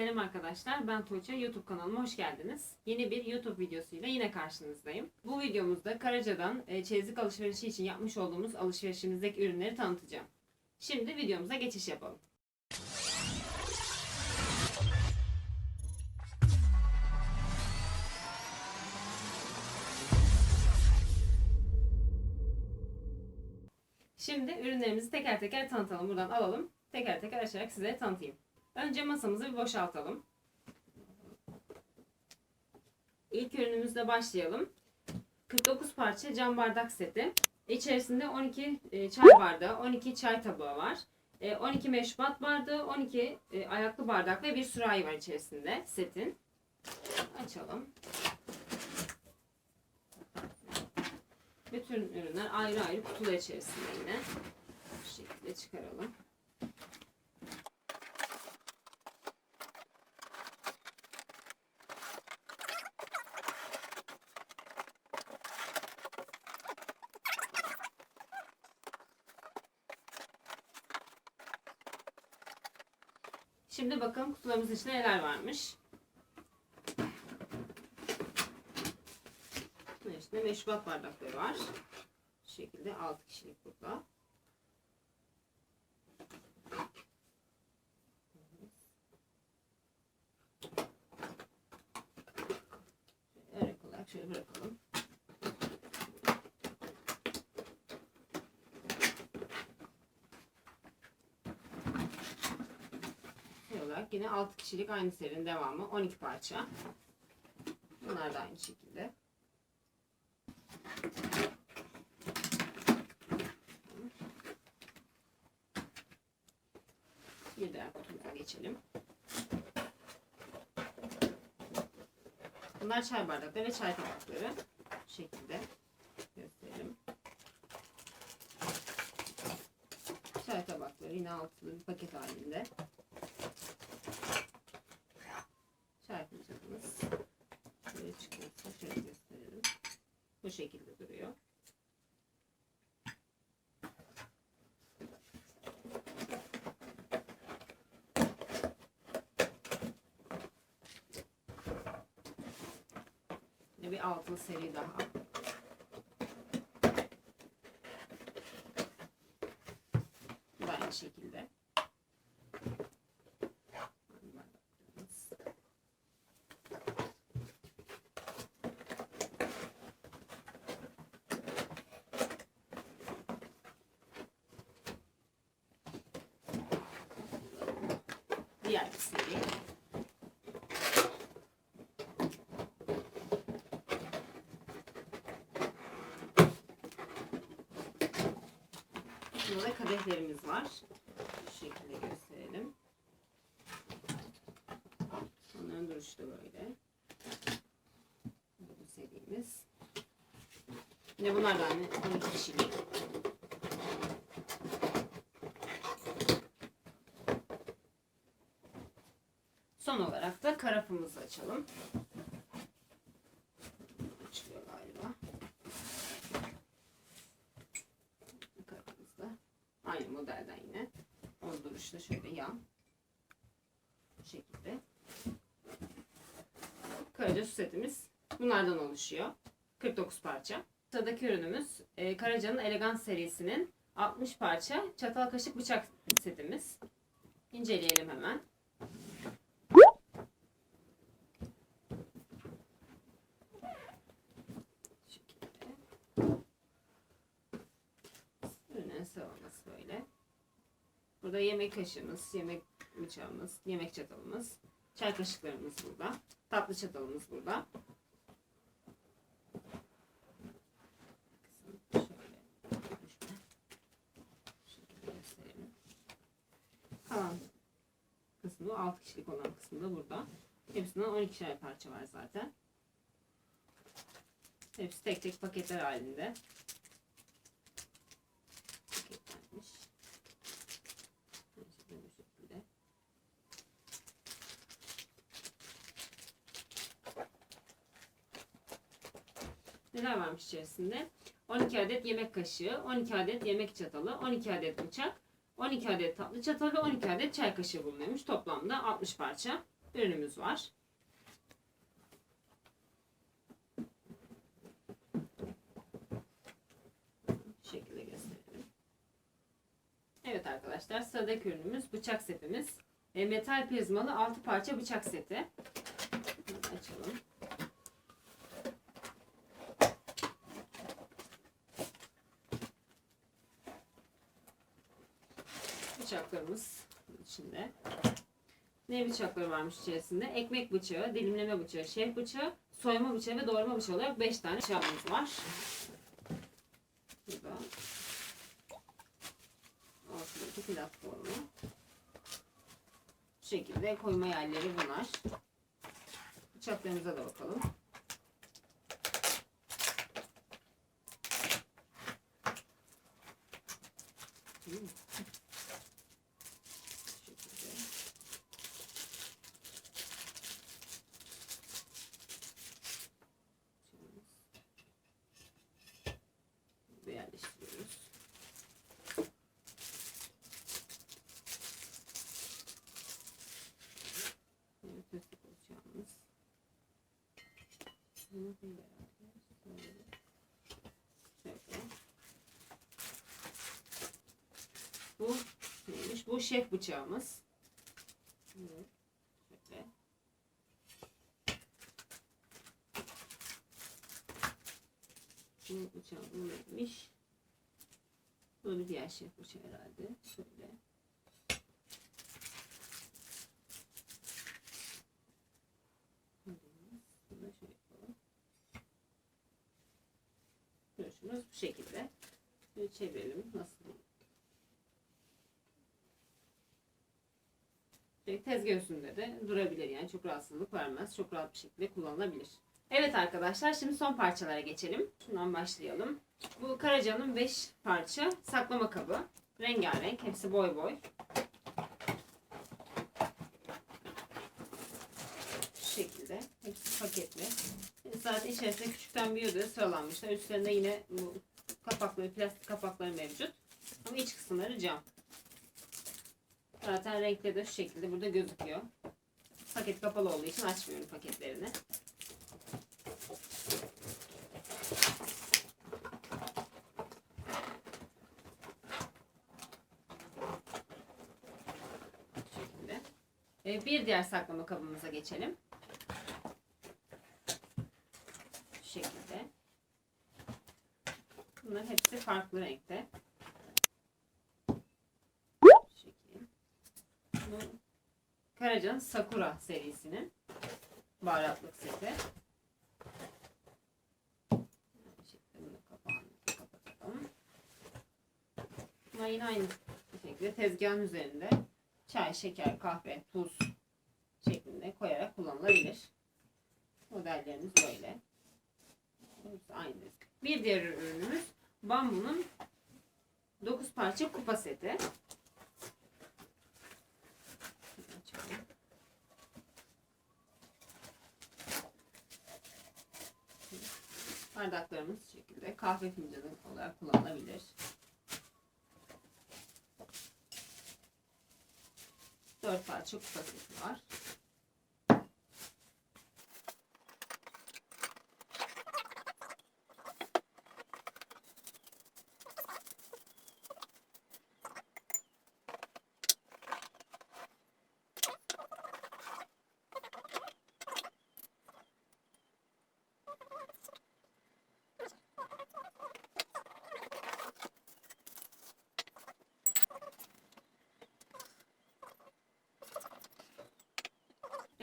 Selam arkadaşlar, ben Tuğçe. YouTube kanalıma hoş geldiniz. Yeni bir YouTube videosuyla yine karşınızdayım. Bu videomuzda Karaca'dan e, çeyizlik alışverişi için yapmış olduğumuz alışverişimizdeki ürünleri tanıtacağım. Şimdi videomuza geçiş yapalım. Şimdi ürünlerimizi teker teker tanıtalım. Buradan alalım. Teker teker açarak size tanıtayım. Önce masamızı bir boşaltalım. İlk ürünümüzle başlayalım. 49 parça cam bardak seti. İçerisinde 12 e, çay bardağı, 12 çay tabağı var. E, 12 meşrubat bardağı, 12 e, ayaklı bardak ve bir sürahi var içerisinde setin. Açalım. Bütün ürünler ayrı ayrı kutular içerisinde yine. Bu şekilde çıkaralım. Şimdi bakalım kutularımızın içinde neler varmış. Bunun içinde meşrubat bardakları var. Bu şekilde 6 kişilik burada. Örnek olarak şöyle bırakalım. Olarak yine 6 kişilik aynı serinin devamı 12 parça. Bunlar da aynı şekilde. Bir diğer kutumuza geçelim. Bunlar çay bardakları ve çay tabakları. Bu şekilde gösterelim. Çay tabakları yine altılı bir paket halinde. Çay fincanımız. Şöyle çıkıyorsa şöyle gösterelim. Bu şekilde duruyor. Bir altılı seri daha. Bu aynı şekilde. Bardaklarımız. Diğer seri. Burada da kadehlerimiz var. Bu şekilde gösterelim. Onların duruşu da böyle. Bu serimiz. Yine bunlar da aynı 12 kişilik. Son olarak da karafımızı açalım. Açılıyor galiba. Karafımızda. Aynı modelden yine. O duruşta şöyle yan. Bu şekilde. Karaca setimiz bunlardan oluşuyor. 49 parça. Sıradaki ürünümüz e, Karaca'nın Elegans serisinin 60 parça çatal kaşık bıçak setimiz. İnceleyelim hemen. Şu şekilde. Ürünün sıralaması böyle. Burada yemek kaşığımız, yemek bıçağımız, yemek çatalımız, çay kaşıklarımız burada. Tatlı çatalımız burada. Kalan kısmı 6 kişilik olan kısmı da burada. Hepsinden 12'şer parça var zaten. Hepsi tek tek paketler halinde. Paketlenmiş. Bu şekilde. Neler varmış içerisinde? 12 adet yemek kaşığı, 12 adet yemek çatalı, 12 adet bıçak, 12 adet tatlı çatalı ve 12 adet çay kaşığı bulunuyormuş. Toplamda 60 parça. ürünümüz var. Bu şekilde gösterelim. Evet arkadaşlar sıradaki ürünümüz bıçak setimiz. E, metal prizmalı 6 parça bıçak seti. Bunu açalım. Bıçaklarımız içinde. Ne bıçakları varmış içerisinde? Ekmek bıçağı, dilimleme bıçağı, şef bıçağı, soyma bıçağı ve doğrama bıçağı olarak 5 tane bıçağımız var. Burada ortadaki platformu. Bu şekilde koyma yerleri bunlar. Bıçaklarımıza da bakalım. Hmm. Bu şekilde. Burada yerleştiriyoruz. Evet, destek olacağımız. Bu neymiş? Bu şef bıçağımız. Bu bıçağım bu neymiş? Bu bir diğer şef bıçağı herhalde. Şöyle. Bunu da şöyle yapalım. Görüşümüz bu şekilde. Şöyle çevirelim. Nasıl? Tezgah üstünde de durabilir yani çok rahatsızlık vermez. Çok rahat bir şekilde kullanılabilir. Evet arkadaşlar şimdi son parçalara geçelim. Şundan başlayalım. Bu Karaca'nın 5 parça saklama kabı. Rengarenk. Hepsi boy boy. Şekilde. Hepsi paketli. Zaten içerisinde küçükten büyüğe göre sıralanmışlar. Üstlerinde yine bu kapakları, plastik kapakları mevcut. Ama iç kısımları cam. Zaten renkleri de şu şekilde burada gözüküyor. Paket kapalı olduğu için açmıyorum paketlerini. Ee, bir diğer saklama kabımıza geçelim. Şu şekilde. Bunların hepsi farklı renkte. Bu Karaca'nın Sakura serisinin baharatlık seti. Bunlar yine aynı şekilde tezgahın üzerinde çay, şeker, kahve, tuz şeklinde koyarak kullanılabilir. Modellerimiz böyle. Aynı. Bir diğer ürünümüz bambunun 9 parça kupa seti. Bardaklarımız şekilde kahve fincanı olarak kullanılabilir. Dört parça kupa seti var.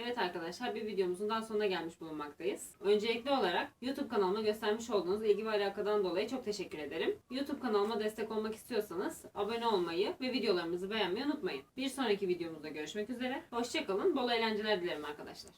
Evet arkadaşlar bir videomuzun daha sonuna gelmiş bulunmaktayız. Öncelikli olarak YouTube kanalıma göstermiş olduğunuz ilgi ve alakadan dolayı çok teşekkür ederim. YouTube kanalıma destek olmak istiyorsanız abone olmayı ve videolarımızı beğenmeyi unutmayın. Bir sonraki videomuzda görüşmek üzere. Hoşçakalın. Bol eğlenceler dilerim arkadaşlar.